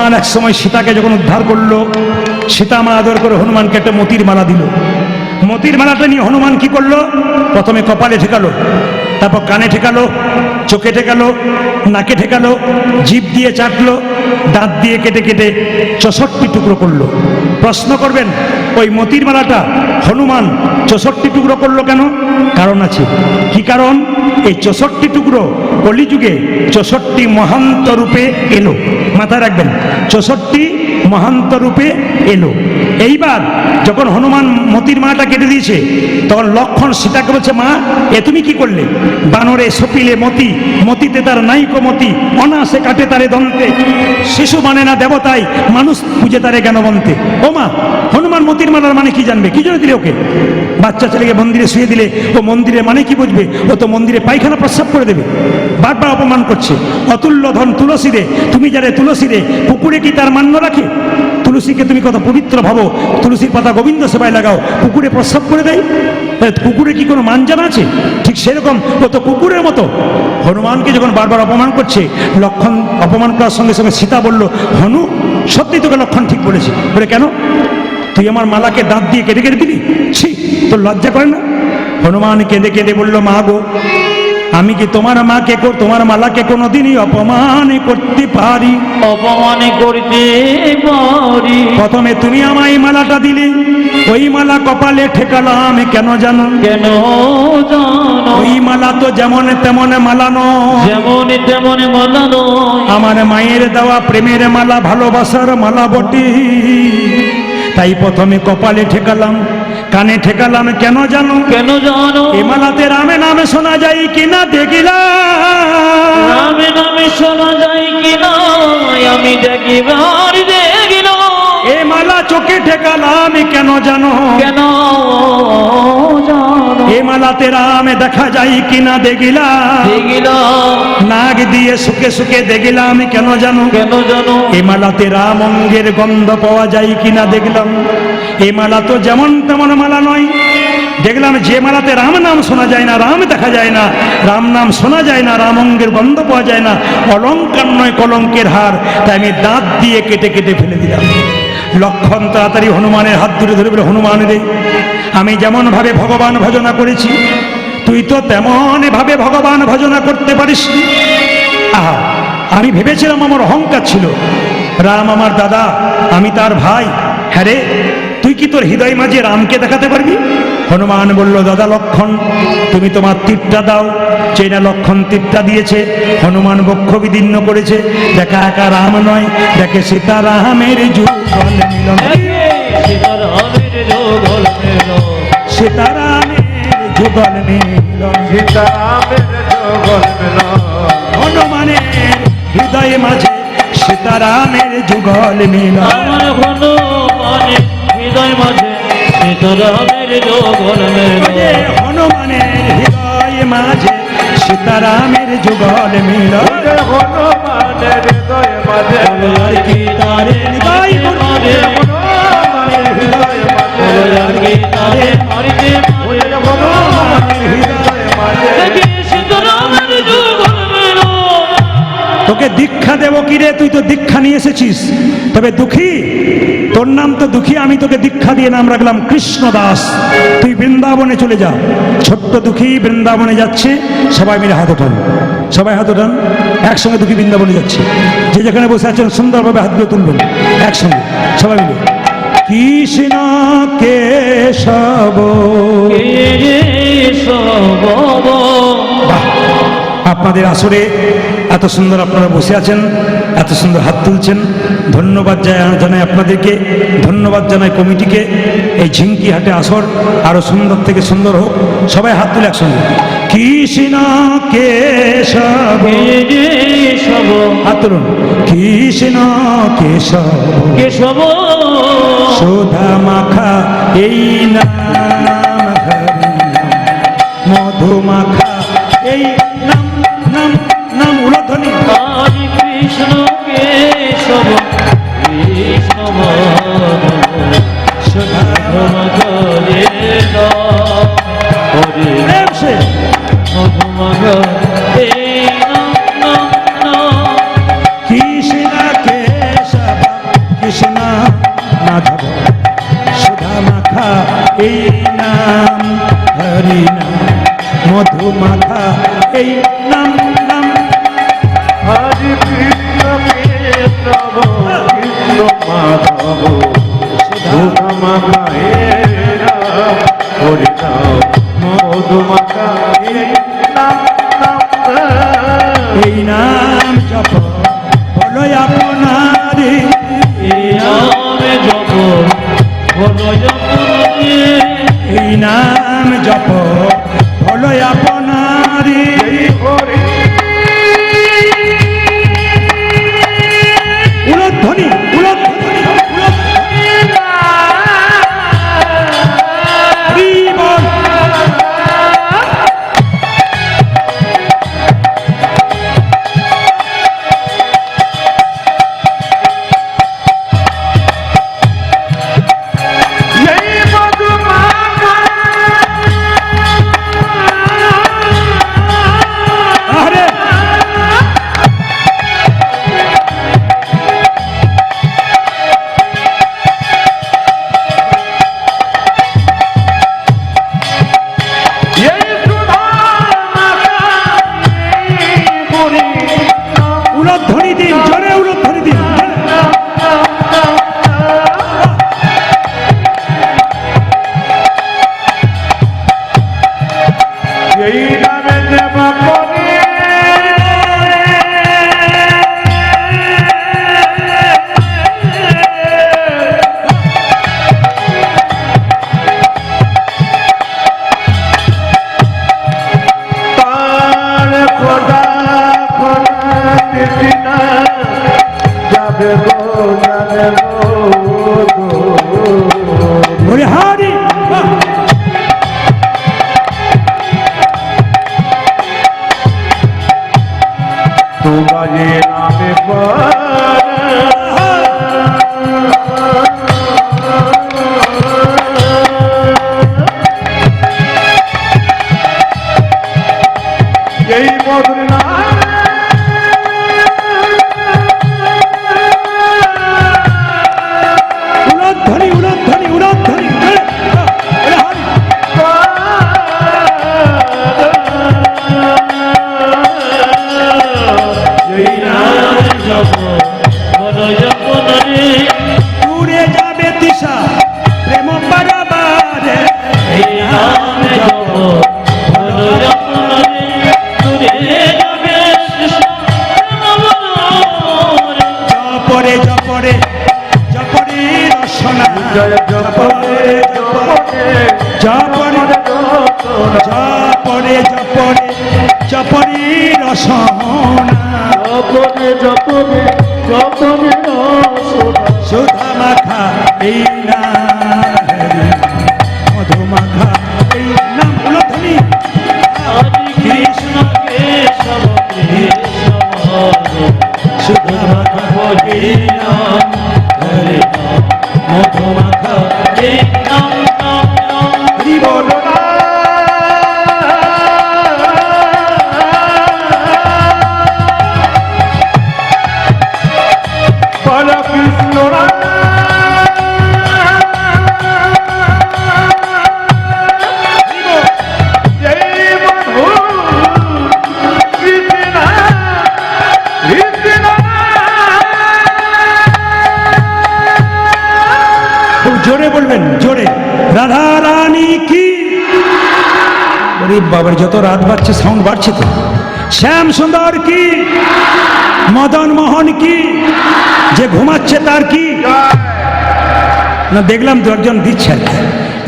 হনুমান এক সময় সীতাকে যখন উদ্ধার করল, সীতা মা আদর করে হনুমানকে একটা মতির মালা দিল। মতির মালাটা নিয়ে হনুমান কি করল? প্রথমে কপালে ঠেকালো তারপর কানে ঠেকালো, চোখে ঠেকালো, নাকে ঠেকালো, জিভ দিয়ে চাটলো, দাঁত দিয়ে কেটে কেটে চৌষট্টি টুকরো করল। প্রশ্ন করবেন, ওই মতির মালাটা হনুমান চৌষট্টি টুকরো করল কেন? কারণ আছে। কি কারণ? এই চৌষট্টি টুকরো কলিযুগে চৌষট্টি মহান্ত রূপে এলো। মাথায় রাখবেন, চৌষট্টি মহান্ত রূপে এলো। এইবার যখন হনুমান মতির মাটা কেটে দিয়েছে, তখন লক্ষণ সীতাকে বলছে, মা, এ তুমি কি করলে? বানরে সপিলে মতি, মতিতে তার নাইকো মতি, অনাসে কাটে তারে দন্তে। শিশু মানে না দেবতাই, মানুষ পুজে তারে জ্ঞানবন্তে ও মা, হনুমান মতির মালার মানে কি জানবে? কি জন্য দিলে ওকে? বাচ্চা ছেলেকে মন্দিরে শুয়ে দিলে, ও মন্দিরে মানে কি বুঝবে? ও তো মন্দিরে পায়খানা প্রস্রাব করে দেবে। বারবার অপমান করছে। অতুল্য ধন তুলসী রে তুমি যারে তুলসী রে পুকুরে কি তার মান্য রাখে? তুলসীকে তুমি কত পবিত্র ভাবো তুলসীর পাতা গোবিন্দ সেবায় লাগাও, পুকুরে প্রস্রাব করে দেয়? কুকুরে কি কোনো মানজান আছে? ঠিক সেরকম ও তো কুকুরের মতো। হনুমানকে যখন বারবার অপমান করছে, লক্ষণ অপমান করার সঙ্গে সঙ্গে সীতা বলল, হনু সত্যি তোকে লক্ষণ ঠিক বলেছে। বলে, কেন? তুই আমার মালাকে দাঁত দিয়ে কেটে কেটে দিবি ছি, তোর লজ্জা করে না? হনুমান কেঁদে কেঁদে বলল, মা গো আমি কি তোমার মাকে তোমার মালাকে কোনোদিনই অপমান করতে পারি? অপমান করতে পারি। প্রথমে তুমি আমায় মালাটা দিলে ওই মালা কপালে ঠেকালাম কেন জানো? কেন জানো? ওই মালা তো যেমন তেমন মালানো। যেমন তেমন মানানো আমার মায়ের দেওয়া প্রেমের মালা ভালোবাসার মালা বটে। তাই প্রথমে কপালে ঠেকালাম কানে ঠেকালাম কেন জানো? কেন জানো? এমালাতে মালাতে রামে নামে শোনা যায় কিনা দেখিলাম। রামে নামে শোনা যায় কিনা আমি দেখিবার চোখে ঠেকালাম কেন জানো? কেন জানো? এ মালাতে রামে দেখা যায় কিনা দেখিলাম। দেখিল নাগ দিয়ে সুখে সুখে দেখিলাম কেন জানো? কেন জানো? এ মালাতে রাম অঙ্গের গন্ধ পাওয়া যায় কিনা দেখলাম। এ মালা তো যেমন তেমন মালা নয়। দেখলাম যে মালাতে রাম নাম শোনা যায় না রাম দেখা যায় না রাম নাম শোনা যায় না রাম অঙ্গের গন্ধ পাওয়া যায় না। অলঙ্কার নয় কলঙ্কের হার তাই আমি দাঁত দিয়ে কেটে কেটে ফেলে দিলাম। লক্ষণ তাড়াতাড়ি হনুমানের হাত ধরে ধরে বলে, হনুমান রে, আমি যেমন ভাবে ভগবান ভজনা করেছি, তুই তো তেমন ভাবে ভগবান ভজনা করতে পারিস আহা, আমি ভেবেছিলাম আমার অহংকার ছিল। রাম আমার দাদা, আমি তার ভাই। হ্যাঁ রে তুই কি তোর হৃদয় মাঝে রামকে দেখাতে পারবি? হনুমান বলল, দাদা লক্ষণ, তুমি তোমার তীরটা দাও। চেনা লক্ষণ তীরটা দিয়েছে। হনুমান বক্ষ বিদীর্ণ করেছে। দেখা একা রাম নয়, দেখে সীতা রামের সীতারামের সীতারামের যুগল হনুমানের হৃদয় মাঝে সীতারামের যুগল মিলন। ওরে হনুমানের হৃদয় মাঝে সীতারামের যুগল মিল হনুমানের হৃদয় মাঝে তারে হৃদয় মাঝে মাঝে। মাঝে। তোকে দীক্ষা দেব কি রে? তুই তো দীক্ষা নিয়ে এসেছিস। তবে দুঃখী তোর নাম তো দুঃখী আমি তোকে দীক্ষা দিয়ে নাম রাখলাম কৃষ্ণ দাস তুই বৃন্দাবনে চলে যা। ছোট্ট দুঃখী বৃন্দাবনে যাচ্ছে সবাই মিলে হাত ওঠান। সবাই হাত ওঠান একসঙ্গে দুঃখী বৃন্দাবনে যাচ্ছে। যে যেখানে বসে আছেন সুন্দরভাবে হাতগুলো তুলবেন একসঙ্গে সবাই মিলে। কৃষ্ণ কেশব। বাহ! আপনাদের আসরে এত সুন্দর আপনারা বসে আছেন এত সুন্দর হাত তুলছেন। ধন্যবাদ জানাই আপনাদেরকে ধন্যবাদ জানাই কমিটিকে। এই ঝিঙ্কি হাটে আসর আরও সুন্দর থেকে সুন্দর হোক সবাই হাত তুলে একসঙ্গে। কৃষ্ণ কেশব। হাত তুলুন। কৃষ্ণ কেশব। কেশব। সুধা মাখা এই হরি মধু মাখা সুধা মাখা হে এই নামে দেব জপরে জপরে জপরে রসনা। জয় জপরে জপরে জপরে জপরে জপরে জপরে রসনা। জপরে জপরে জপরে রসনা। সুধা মাখা এই মাখা বাবার যত রাত বাড়ছে সাউন্ড বাড়ছে তো? শ্যাম সুন্দর কি? মদন মোহন কি? যে ঘুমাচ্ছে তার কি? না, দেখলাম দু একজন দিচ্ছেন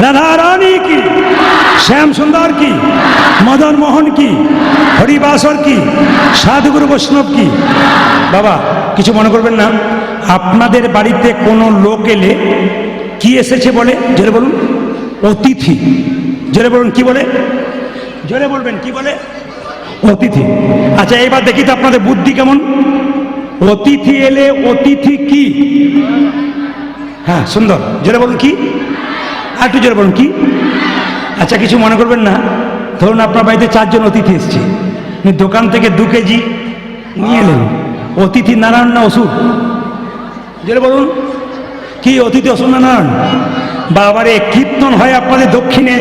রাধা রানী কি? শ্যাম সুন্দর কি? মদন মোহন কি? হরিবাসর কি? সাধুগুরু বৈষ্ণব কি? বাবা, কিছু মনে করবেন না। আপনাদের বাড়িতে কোনো লোক এলে কি এসেছে বলে? জোরে বলুন। অতিথি। জোরে বলুন, কি বলে? জোরে বলবেন, কি বলে? অতিথি। আচ্ছা এবার দেখি তো আপনাদের বুদ্ধি কেমন? অতিথি এলে অতিথি কি? হ্যাঁ সুন্দর। জোরে বলুন, কি? আর একটু জোরে বলুন, কি? আচ্ছা কিছু মনে করবেন না। ধরুন আপনার বাড়িতে চারজন অতিথি এসছে। দোকান থেকে দু কেজি নিয়ে এলেন। অতিথি নারায়ণ না ওষুধ জোরে বলুন। কি, অতিথি ওষুধ না নারায়ণ? বাবারে, কীর্তন হয় আপনাদের দক্ষিণে।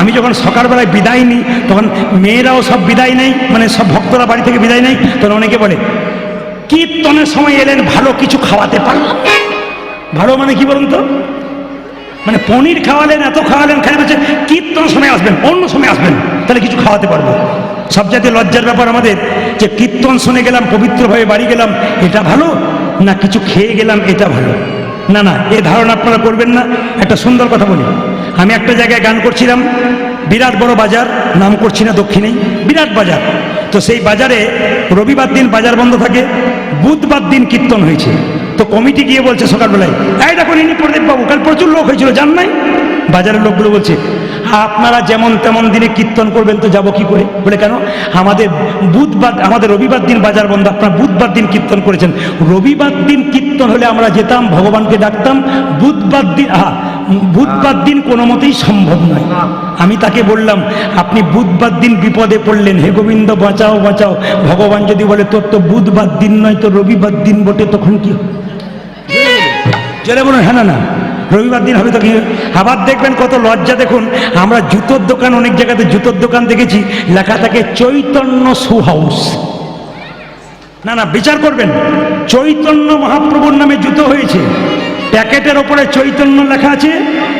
আমি যখন সকালবেলায় বিদায় নিই, তখন মেয়েরাও সব বিদায় নেই মানে সব ভক্তরা বাড়ি থেকে বিদায় নেই তখন অনেকে বলে, কীর্তনের সময় এলেন, ভালো কিছু খাওয়াতে পারলাম ভালো মানে কি বলুন তো? মানে পনির খাওয়ালেন, এত খাওয়ালেন, খালি বলছে, কীর্তন সময় আসবেন, অন্য সময় আসবেন, তাহলে কিছু খাওয়াতে পারব। সব জাতীয় লজ্জার ব্যাপার আমাদের, যে কীর্তন শুনে গেলাম, পবিত্রভাবে বাড়ি গেলাম, এটা ভালো? না কিছু খেয়ে গেলাম, এটা ভালো? না না, এ ধারণা আপনারা করবেন না। একটা সুন্দর কথা বলি। আমি একটা জায়গায় গান করছিলাম, বিরাট বড় বাজার, নাম করছি না দক্ষিণেই, বিরাট বাজার। তো সেই বাজারে রবিবার দিন বাজার বন্ধ থাকে, বুধবার দিন কীর্তন হয়েছে। তো কমিটি গিয়ে বলছে সকালবেলায়, এই দেখুন ইনি প্রদীপ বাবু কাল প্রচুর লোক হয়েছিল জান নাই? বাজারের লোকগুলো বলছে আপনারা যেমন তেমন দিনে কীর্তন করবেন তো যাব কি করে? বলে কেন? আমাদের বুধবার, আমাদের রবিবার দিন বাজার বন্ধ। আপনারা বুধবার দিন কীর্তন করেছেন। রবিবার দিন কীর্তন হলে আমরা যেতাম, ভগবানকে ডাকতাম। বুধবার দিন আহা, বুধবার দিন কোনো মতেই সম্ভব নয়। আমি তাকে বললাম, আপনি বুধবার দিন বিপদে পড়লেন। হে গোবিন্দ, বাঁচাও বাঁচাও। ভগবান যদি বলে, তোর তো বুধবার দিন নয় তো রবিবার দিন বটে, তখন কি হবে? বলুন হ্যাঁ না না। রবিবার দিন হবে তো কি? আবার দেখবেন কত লজ্জা দেখুন। আমরা জুতোর দোকান, অনেক জায়গাতে জুতোর দোকান দেখেছি। লেখা থাকে চৈতন্য সু হাউস না না, বিচার করবেন। চৈতন্য মহাপ্রভুর নামে জুতো হয়েছে। প্যাকেটের ওপরে চৈতন্য লেখা আছে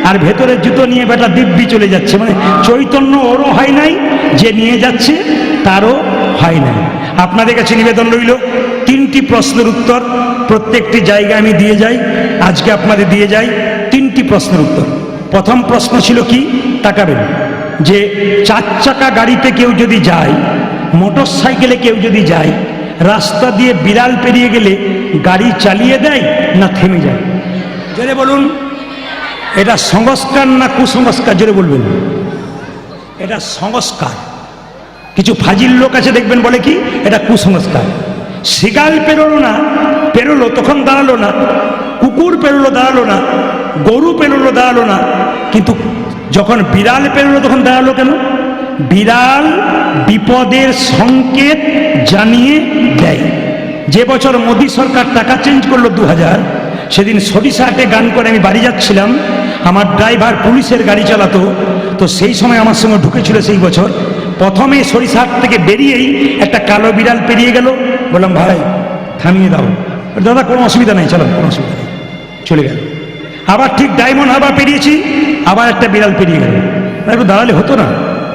আর ভেতরের জুতো নিয়ে বেটা দিব্যি চলে যাচ্ছে। মানে চৈতন্য ওরও হয় নাই, যে নিয়ে যাচ্ছে তারও হয় নাই। আপনাদের কাছে নিবেদন রইল, তিনটি প্রশ্নের উত্তর প্রত্যেকটি জায়গায় আমি দিয়ে যাই, আজকে আপনাদের দিয়ে যাই। তিনটি প্রশ্নের উত্তর। প্রথম প্রশ্ন ছিল কি? তাকাবেন। যে চার চাকা গাড়িতে কেউ যদি যায় মোটর সাইকেলে কেউ যদি যায়, রাস্তা দিয়ে বিড়াল পেরিয়ে গেলে গাড়ি চালিয়ে দেয় না থেমে যায়? জোরে বলুন। এটা সংস্কার না কুসংস্কার? জোরে বলবেন। এটা সংস্কার। কিছু ফাজিল লোক আছে, দেখবেন বলে কি? এটা কুসংস্কার। শিগাল পেরোলো না, পেরোলো, তখন দাঁড়াল না। কুকুর পেরোলো, দাঁড়াল না। গরু পেরোলো, দাঁড়াল না। কিন্তু যখন বিড়াল পেরোলো, তখন দাঁড়াল কেন? বিড়াল বিপদের সংকেত জানিয়ে দেয়। যে বছর মোদী সরকার টাকা চেঞ্জ করল দু হাজার সেদিন সরিষাটে গান করে আমি বাড়ি যাচ্ছিলাম। আমার ড্রাইভার পুলিশের গাড়ি চালাতো। তো সেই সময় আমার সঙ্গে ঢুকেছিল সেই বছর। প্রথমে সরিষাট থেকে বেরিয়েই একটা কালো বিড়াল পেরিয়ে গেল। বললাম, ভাই, থামিয়ে দাও। দাদা, কোনো অসুবিধা নেই, চলো, কোনো অসুবিধা নেই। চলে গেল। আবার ঠিক ডায়মন্ড হারবার পেরিয়েছি, আবার একটা বিড়াল পেরিয়ে গেল। একটু দাঁড়ালে হতো না?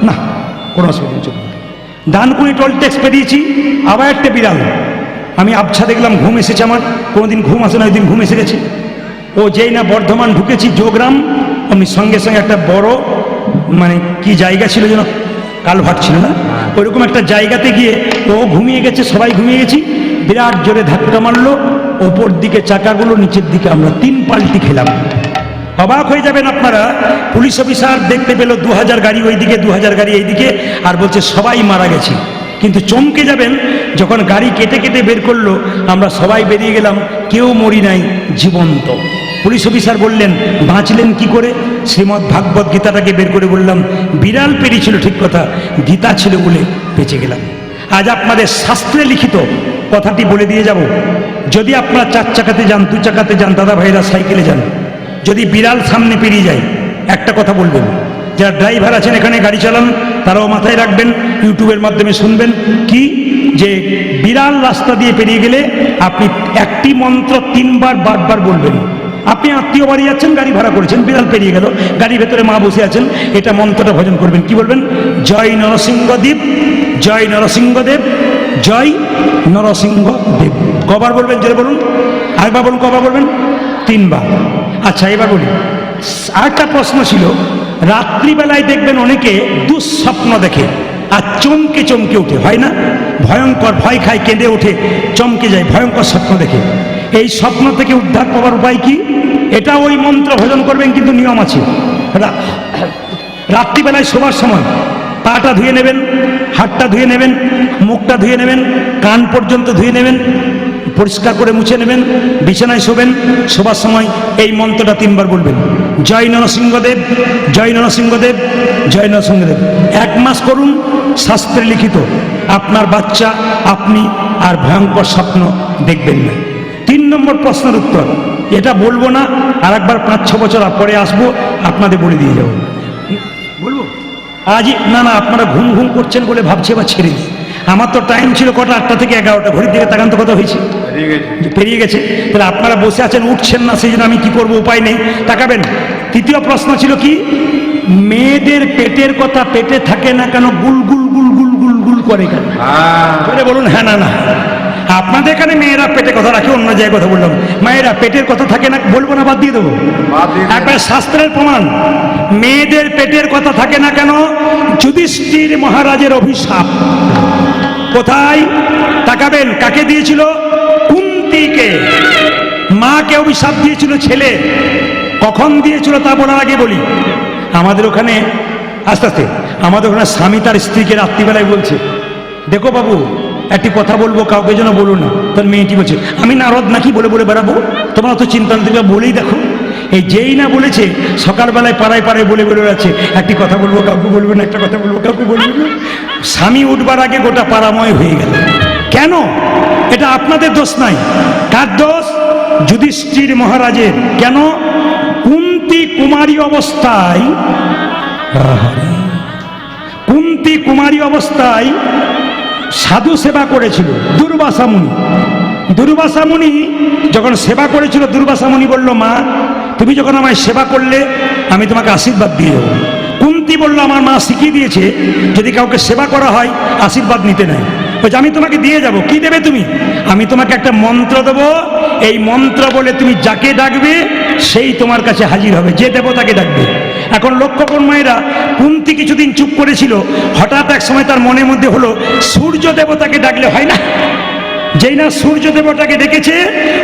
না, কোনো অসুবিধা নেই ডানকুনি টোল ট্যাক্স পেরিয়েছি, আবার একটা বিড়াল। আমি আবছা দেখলাম, ঘুম এসেছে আমার। কোনোদিন ঘুম আসে না, ওই দিন ঘুম এসে গেছে। ও যেই না বর্ধমান ঢুকেছি, যোগরাম আমি সঙ্গে সঙ্গে একটা বড় মানে কি জায়গা ছিল যেন কালভাট ছিল না? ওইরকম একটা জায়গাতে গিয়ে ও ঘুমিয়ে গেছে, সবাই ঘুমিয়ে গেছি। বিরাট জোরে ধাক্কা মারলো। ওপর দিকে চাকাগুলো, নিচের দিকে আমরা তিন পাল্টি খেলাম। অবাক হয়ে যাবেন আপনারা। পুলিশ অফিসার দেখতে পেল দু হাজার গাড়ি ওইদিকে দু হাজার গাড়ি এইদিকে, আর বলছে সবাই মারা গেছে। কিন্তু চমকে যাবেন, যখন গাড়ি কেটে কেটে বের করল, আমরা সবাই বেরিয়ে গেলাম। কেউ মরি নাই, জীবন্ত। পুলিশ অফিসার বললেন, বাঁচলেন কি করে? শ্রীমৎ ভাগবত গীতাটাকে বের করে বললাম, বিড়াল পেরিয়েছিল ঠিক কথা, গীতা ছিল বলে বেঁচে গেলাম। আজ আপনাদের শাস্ত্রে লিখিত কথাটি বলে দিয়ে যাব। যদি আপনারা চার চাকাতে যান, দু চাকাতে যান দাদা ভাইরা সাইকেলে যান, যদি বিড়াল সামনে পেরিয়ে যায়, একটা কথা বলবেন, যারা ড্রাইভার আছেন এখানে গাড়ি চালান, তারাও মাথায় রাখবেন, ইউটিউবের মাধ্যমে শুনবেন, কি? যে বিড়াল রাস্তা দিয়ে পেরিয়ে গেলে আপনি একটি মন্ত্র তিনবার, বারবার বলবেন। আপনি আত্মীয় বাড়ি যাচ্ছেন, গাড়ি ভাড়া করেছেন, বিড়াল পেরিয়ে গেল, গাড়ির ভেতরে মা বসে আছেন, এটা মন্ত্রটা ভজন করবেন, কি বলবেন? জয় নরসিংহদেব জয় নরসিংহদেব জয় নরসিংহদেব। কবার বলবেন, জোরে বলুন। আরেকবার বলুন, কবার বলবেন? তিনবার। আচ্ছা এবার বলি। আরেকটা প্রশ্ন ছিল, রাত্রিবেলায় দেখবেন অনেকে দুঃস্বপ্ন দেখে আর চমকে চমকে ওঠে হয় না? ভয়ঙ্কর ভয় খায়, কেঁদে ওঠে, চমকে যায়, ভয়ঙ্কর স্বপ্ন দেখে। এই স্বপ্ন থেকে উদ্ধার পাওয়ার উপায় কি? এটা ওই মন্ত্র ভজন করবেন কিন্তু নিয়ম আছে। রাত্রিবেলায় শোবার সময় পাটা ধুয়ে নেবেন, হাতটা ধুয়ে নেবেন, মুখটা ধুয়ে নেবেন, কান পর্যন্ত ধুয়ে নেবেন, পরিষ্কার করে মুছে নেবেন, বিছানায় শোবেন, শোবার সময় এই মন্ত্রটা তিনবার বলবেন। জয় নরসিংহদেব জয় নরসিংহদেব জয় নরসিংহদেব। এক মাস করুন, শাস্ত্রে লিখিত, আপনার বাচ্চা, আপনি আর ভয়ঙ্কর স্বপ্ন দেখবেন না। তিন নম্বর প্রশ্নের উত্তর। এটা বলব না আর একবার পাঁচ ছ বছর পরে আসব আপনাদের বলে দিয়ে যাব। বলব? আজই না না আপনারা ঘুম ঘুম করছেন বলে ভাবছে বা ছেড়ে আমার তো টাইম ছিল কটা আটটা থেকে এগারোটা ঘড়ির দিকে তাকান তো কত হয়েছে। পেরিয়ে গেছে। তাহলে আপনারা বসে আছেন উঠছেন না সেই জন্য আমি কি করব উপায় নেই। তাকাবেন। তৃতীয় প্রশ্ন ছিল কি? মেয়েদের পেটের কথা পেটে থাকে না কেন? গুল গুল গুল গুল গুল গুল করে কেন? বলে বলুন হ্যাঁ না না। আপনাদের এখানে মেয়েরা পেটে কথা রাখে অন্য জায়গায় কথা বললাম। মায়েরা পেটের কথা থাকে না বলব না বাদ দিয়ে দেবো। একবার শাস্ত্রের প্রমাণ মেয়েদের পেটের কথা থাকে না কেন? যুধিষ্ঠির মহারাজের অভিশাপ। কোথায়? তাকাবেন কাকে দিয়েছিল? কুন্তিকে। মাকে অভিশাপ দিয়েছিল ছেলে। কখন দিয়েছিল তা বলার আগে বলি। আমাদের ওখানে আস্তে আস্তে আমাদের ওখানে স্বামী তার স্ত্রীকে রাত্রিবেলায় বলছে দেখো বাবু একটি কথা বলব, কাউকে যেন বলো না। তার মেয়েটি বলছে, আমি নারদ নাকি? বলে বলে বেড়াবো। তোমরা অত চিন্তা তুমি বলেই দেখো। এই যেই না বলেছে, সকালবেলায় পাড়ায় পাড়ায় বলে বলে বেড়াচ্ছে। একটি কথা বলব, কাউকে বলব না, একটা কথা বলব, কাউকে বলব না। স্বামী উঠবার আগে গোটা পাড়াময় হয়ে গেল। কেন? এটা আপনাদের দোষ নাই। কার দোষ? যুধিষ্ঠির মহারাজের। কেন? কুন্তি কুমারী অবস্থায় কুন্তি কুমারী অবস্থায় সাধু সেবা করেছিল, দুর্বাসা মুনি। দুর্বাসা মুনি যখন সেবা করেছিল, দুর্বাসা মুনি বলল, মা, তুমি যখন আমায় সেবা করলে, আমি তোমাকে আশীর্বাদ দিয়ে দেবো। কুন্তি বলল, আমার মা শিখিয়ে দিয়েছে, যদি কাউকে সেবা করা হয়, আশীর্বাদ নিতে নেয়। বলছে, আমি তোমাকে দিয়ে যাব। কি দেবে তুমি? আমি তোমাকে একটা মন্ত্র দেবো। এই মন্ত্র বলে তুমি যাকে ডাকবে সেই তোমার কাছে হাজির হবে, যে দেবতাকে ডাকবে। এখন লক্ষ্য মায়েরা, কুন্তি কিছুদিন চুপ করেছিল, হঠাৎ এক সময় তার মনের মধ্যে হলো, সূর্য দেবতাকে ডাকলে হয় না? যেই না সূর্য দেবতাকে ডেকেছে,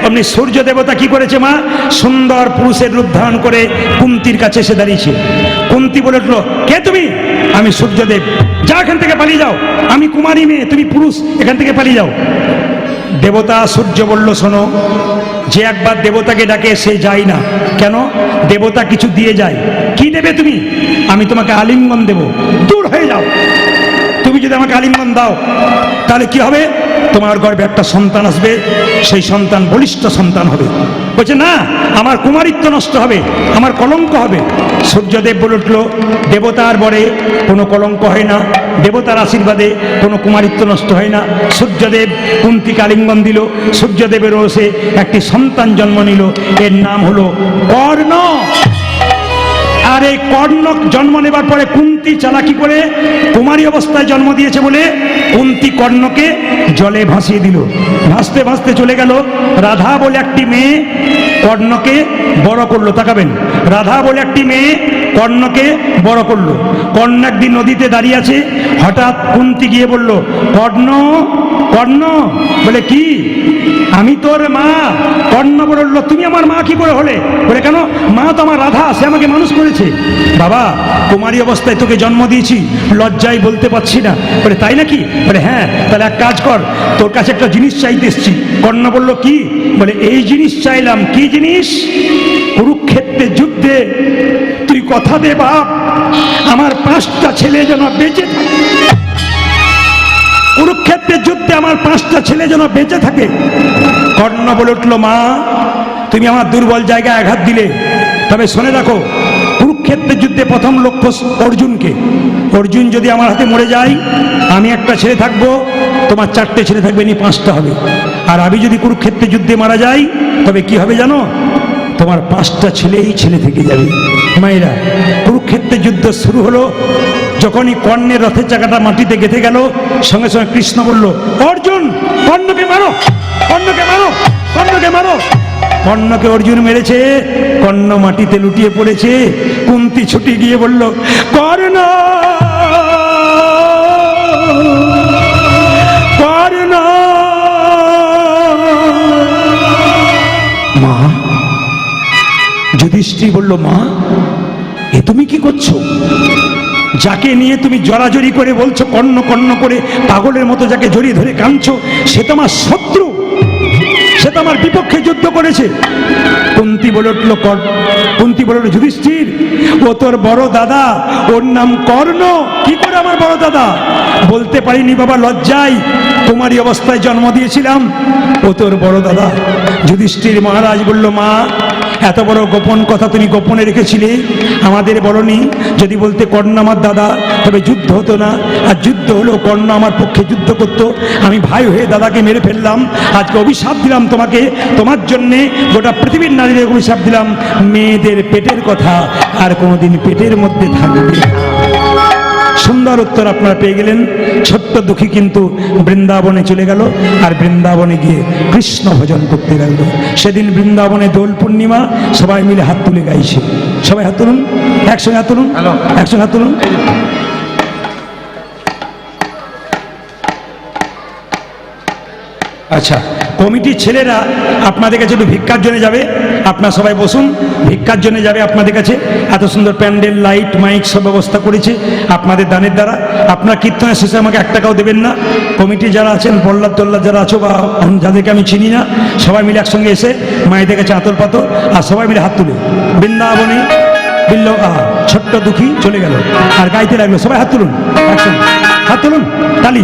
অমনি সূর্য দেবতা কি করেছে মা? সুন্দর পুরুষের রূপ ধারণ করে কুন্তির কাছে এসে দাঁড়িয়েছে। কুন্তি বলে উঠল, কে তুমি? আমি সূর্যদেব। যা এখান থেকে পালিয়ে যাও। আমি কুমারী মেয়ে, তুমি পুরুষ, এখান থেকে পালিয়ে যাও। দেবতা সূর্য বলল, শোনো যে একবার দেবতাকে ডাকে, সে যায় না। কেন? দেবতা কিছু দিয়ে যায়। কি দেবে তুমি? আমি তোমাকে আলিঙ্গন দেব। দূর হয়ে যাও। তুমি যদি আমাকে আলিঙ্গন দাও তাহলে কি হবে? তোমার গর্বে একটা সন্তান আসবে, সেই সন্তান বলিষ্ঠ সন্তান হবে। বলছে, না, আমার কুমারিত্ব নষ্ট হবে, আমার কলঙ্ক হবে। সূর্যদেব বলে উঠল, দেবতার বরে কোনো কলঙ্ক হয় না, দেবতার আশীর্বাদে কোনো কুমারিত্ব নষ্ট হয় না। সূর্যদেব কুন্তিকে আলিঙ্গন দিল, সূর্যদেবের রসে একটি সন্তান জন্ম নিল, এর নাম হলো কর্ণ। আর এই কর্ণ জন্ম নেবার পরে কুন্তি চালাকি করে কুমারী অবস্থায় জন্ম দিয়েছে বলে কুন্তি কর্ণকে জলে ভাসিয়ে দিল। ভাসতে ভাসতে চলে গেল। রাধা বলে একটি মেয়ে কর্ণকে বড় করল। তাকাবেন। রাধা বলে একটি মেয়ে কর্ণকে বড় করল। কর্ণ একদিন নদীতে দাঁড়িয়ে আছে। হঠাৎ কুন্তি গিয়ে বলল, কর্ণ কর্ণ। বলে, কি? আমি তোর মা। কর্ণ বলল তুমি আমার মা কি করে হলে? বলে, কেন? মা তো আমার রাধা, সে আমাকে মানুষ করেছে। বাবা কুমারী অবস্থায় তোকে জন্ম দিয়েছি, লজ্জায় বলতে পারছি না। বলে, তাই নাকি? বলে হ্যাঁ তাহলে এক কাজ কর, তোর কাছে একটা জিনিস চাইতে এসছি। কর্ণ বলল, কি? বলে, এই জিনিস চাইলাম, কি জিনিস? কুরুক্ষেত্রের যুদ্ধে তুই কথা দে, বাপ। আমার পাঁচটা ছেলে যেন বেঁচে কুরুক্ষেত্রের যুদ্ধে আমার পাঁচটা ছেলে যেন বেঁচে থাকে। কর্ণ বলে উঠল, মা, তুমি আমার দুর্বল জায়গায় আঘাত দিলে। তবে শুনে রাখো কুরুক্ষেত্রের যুদ্ধে প্রথম লক্ষ্য অর্জুনকে। অর্জুন যদি আমার হাতে মরে যায়, আমি একটা ছেলে থাকব, তোমার চারটে ছেলে থাকবে নি পাঁচটা হবে। আর আমি যদি কুরুক্ষেত্রের যুদ্ধে মারা যাই, তবে কি হবে জানো? তোমার পাঁচটা ছেলেই ছেলে থেকে যাবে। মায়েরা, কুরুক্ষেত্রে যুদ্ধ শুরু হলো। যখনই কর্ণের রথের চাকাটা মাটিতে গেঁথে গেল, সঙ্গে সঙ্গে কৃষ্ণ বলল, অর্জুন, কর্ণকে মারো কর্ণকে মারো কর্ণকে মারো। কর্ণকে অর্জুন মেরেছে, কর্ণ মাটিতে লুটিয়ে পড়েছে, কুন্তি ছুটি গিয়ে বলল, কর্ণ! কর্ণ যুধিষ্ঠির বলল, মা, এ তুমি কি করছ? যাকে নিয়ে তুমি জড়াজড়ি করে বলছো, কর্ণ কর্ণ করে পাগলের মতো যাকে জড়িয়ে ধরে কাঁদছো, সে তো আমার শত্রু, সে তো আমার বিপক্ষে যুদ্ধ করেছে। কুন্তি বলে উঠল কুন্তি বলে যুধিষ্ঠির, ও তোর বড় দাদা, ওর নাম কর্ণ, কি করে আমার বড় দাদা। বলতে পারিনি বাবা, লজ্জায় তোমারই অবস্থায় জন্ম দিয়েছিলাম। ও তোর বড় দাদা। যুধিষ্ঠির মহারাজ বলল, মা, এত বড় গোপন কথা তুমি গোপনে রেখেছিলে। আমাদের বলনি, যদি বলতে কর্ণ আমার দাদা, তবে যুদ্ধ হতো না। আর যুদ্ধ হলো কর্ণ আমার পক্ষে যুদ্ধ করতো। আমি ভাই হয়ে দাদাকে মেরে ফেললাম। আজকে অভিশাপ দিলাম তোমাকে। তোমার জন্যে গোটা পৃথিবীর নারীদের অভিশাপ দিলাম। মেয়েদের পেটের কথা আর কোনোদিন পেটের মধ্যে থাকবে না। সুন্দর উত্তর আপনারা পেয়ে গেলেন। ছোট্ট দুঃখী কিন্তু বৃন্দাবনে চলে গেল আর বৃন্দাবনে গিয়ে কৃষ্ণ ভজন করতে লাগল। সেদিন বৃন্দাবনে দোল পূর্ণিমা সবাই মিলে হাত তুলে গাইছে। সবাই হাত তুলুন একসঙ্গে হাত তুলুন একসঙ্গে হাত তুলুন। আচ্ছা কমিটির ছেলেরা আপনাদের কাছে একটু ভিক্ষার জন্য যাবে। আপনারা সবাই বসুন, ভিক্ষার জন্য যাবে আপনাদের কাছে। এত সুন্দর প্যান্ডেল, লাইট, মাইক সব ব্যবস্থা করেছে আপনাদের দানের দ্বারা। আপনার কীর্তনের শেষে আমাকে এক টাকাও দেবেন না। কমিটি যারা আছেন পল্লাদ তল্লাদ যারা আছো বা যাদেরকে আমি চিনি না, সবাই মিলে একসঙ্গে এসে মায়েদের কাছে আতর পাতো আর সবাই মিলে হাত তুলে। বৃন্দাবনে বিল্ল আহা ছোট্ট দুঃখী চলে গেল। আর গাইতে লাগল, সবাই হাত তুলুন, একসঙ্গে। হাত তুলুন, তালি।